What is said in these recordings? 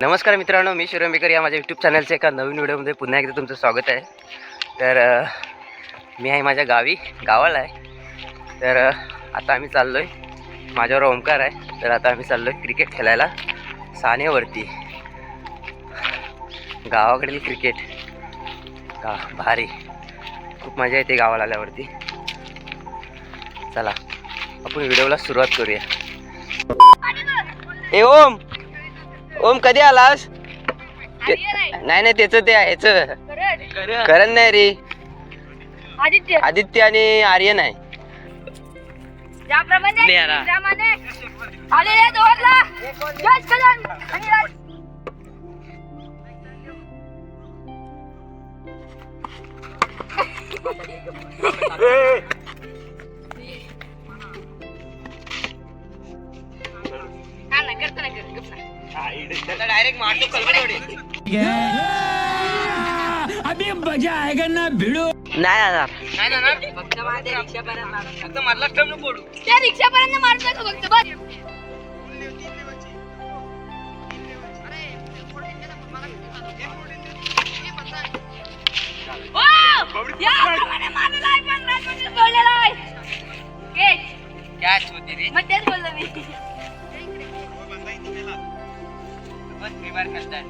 नमस्कार मित्रांनो मी शिरोंबेकर या माझ्या यूट्यूब चॅनलच्या एका नवीन व्हिडिओमध्ये पुन्हा एकदा तुमचं स्वागत आहे. तर मी आहे माझ्या गावी गावाला आहे. तर आता आम्ही चाललो आहे माझ्यावर ओंकार आहे. तर आता आम्ही चाललो आहे क्रिकेट खेळायला. सानेवरती. गावाकडील क्रिकेट गा भारी. खूप मजा येते गावाला आल्यावरती. चला आपण व्हिडिओला सुरुवात करूया. ए ओम! ओम कधी आलास? आहे. नाही नाही त्याचं ते करण. करण नाही रे. आदित्य. आदित्य आणि आर्यन आहे. ज्याप्रमाणे नेहरा. त्याप्रमाणे आलेल्या दोघांना. जय कल्याण आणि राज- हा ना, करतो ना, करतो, करतो ना. डायरेक्ट मारतो नाही जाणार. त्या रिक्षापर्यंत मारतोय का फक्त बस. ओ! याप्रमाणे मारलेला आहे पण राजवंशी सोडलेला आहे. Catch. कॅच होती रे. मग तेच बोललो मी. अबे, मारतोय बघ.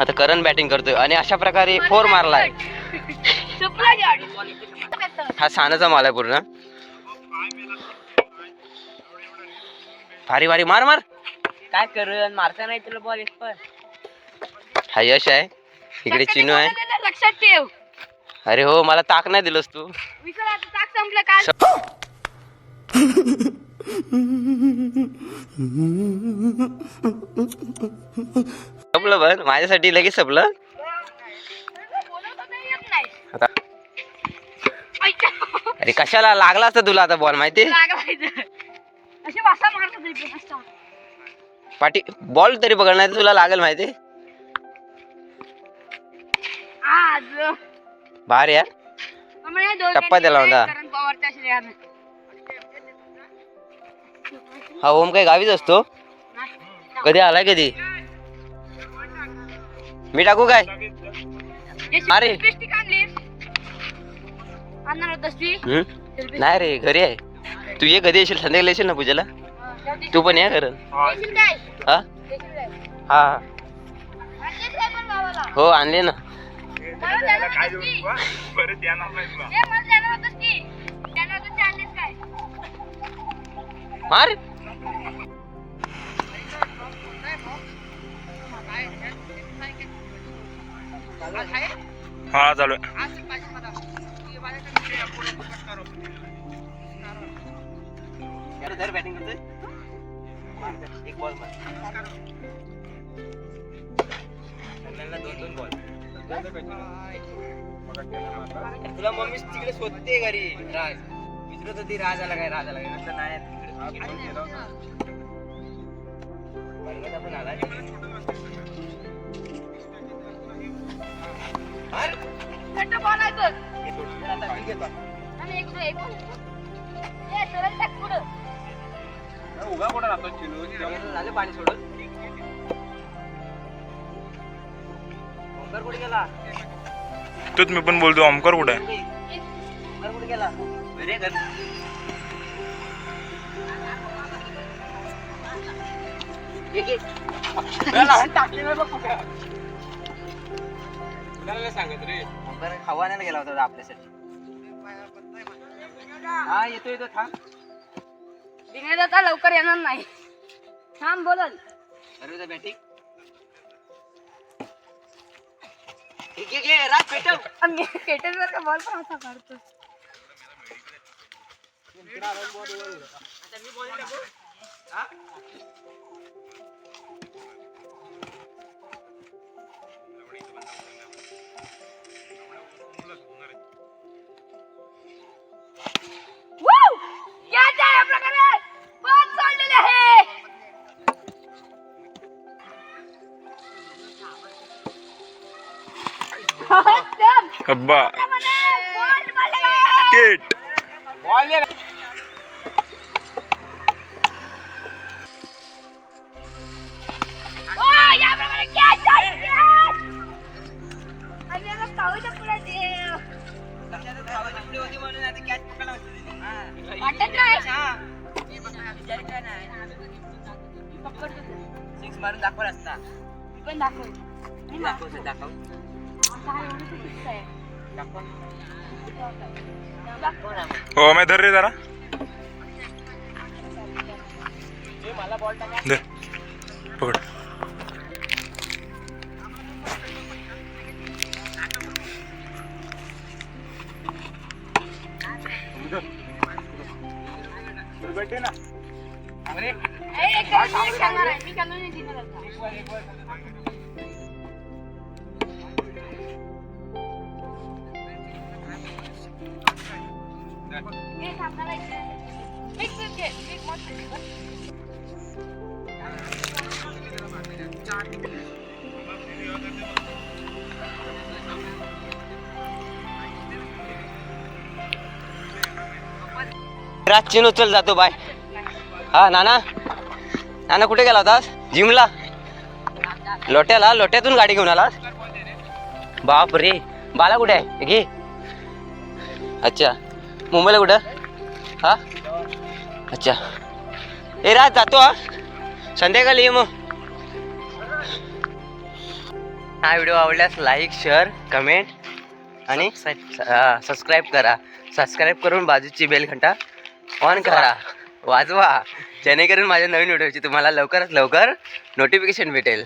आता करण बॅटिंग करतोय आणि अशा प्रकारे फोर मारलाय. हा सानाचा माल आहे पूर्ण. भारी भारी. मार मार. काय करण? मारता नाही तुला बॉल पण हा यश आहे. इकडे चिनू आहे. लक्षात ठेव. अरे हो मला ताक नाही दिलंस तू. संपलं काल संपलं पण माझ्यासाठी लगेच संपलं. आता. अरे कशाला लागला असता तुला आता बॉल माहिती. पाठी बॉल तरी पकड नाही तर तुला लागेल माहिती भारी यार दोन टप्पा दिला होता. हा ओम काही गावीच असतो? कधी आलाय कधी? मी टाकू काय? अरे. नाही रे घरी आहे. तू ये कधी येशील? संध्याकाळी येशील ना पूजेला? तू पण ये काय हा? हा? हो आणले ना. मार. हा चालू आहे. बॅटिंग करतोय. एक बॉल मार. दोन दोन बॉल तुला मम्मी तिकडे शोधते घरी. राज. विचारत होती राज आला काय राज आला काय? नंतर नाही. तिकडे मी उगा कुठं राहतो झालं पाणी सोडून ओंकार कुठे गेला तोच मी पण बोलतो ओमकार कुठे आहे? ओंकार कुठे गेला? सांगत रे गेला होता आपल्यासाठी हा येतो येतो थांब दिनेश लवकर येणार नाही थांब बोलल अरे बॅटिंग पेटव का बॉल पण असा काढतो एकदम. अब्बा म्हणे, बोल वाटत नाही सिक्स मारून दाखव असता मी पण दाखव मी दाखव. दाखव ना. हो मैं धर रे जरा मला बॉल टाका दे पकड ए, एक गडी थांबणार घे. रातची उचल जातो बाय. हा नाना. नाना कुठे गेला होतास? जिमला? लोट्याला? लोट्यातून गाडी घेऊन आलास? बाप रे बाला कुठे आहे? घे. अच्छा. मुंबईला कुठं? हा? अच्छा. ए रात जातो हा. संध्याकाळी ये मग. हा व्हिडिओ आवडल्यास लाईक शेअर कमेंट आणि सबस्क्राईब करा. सबस्क्राईब करून बाजूची बेल घंटा ऑन करा. वाजवा. जेणेकरून माझ्या नवीन व्हिडिओची तुम्हाला लवकरात लवकर नोटिफिकेशन भेटेल.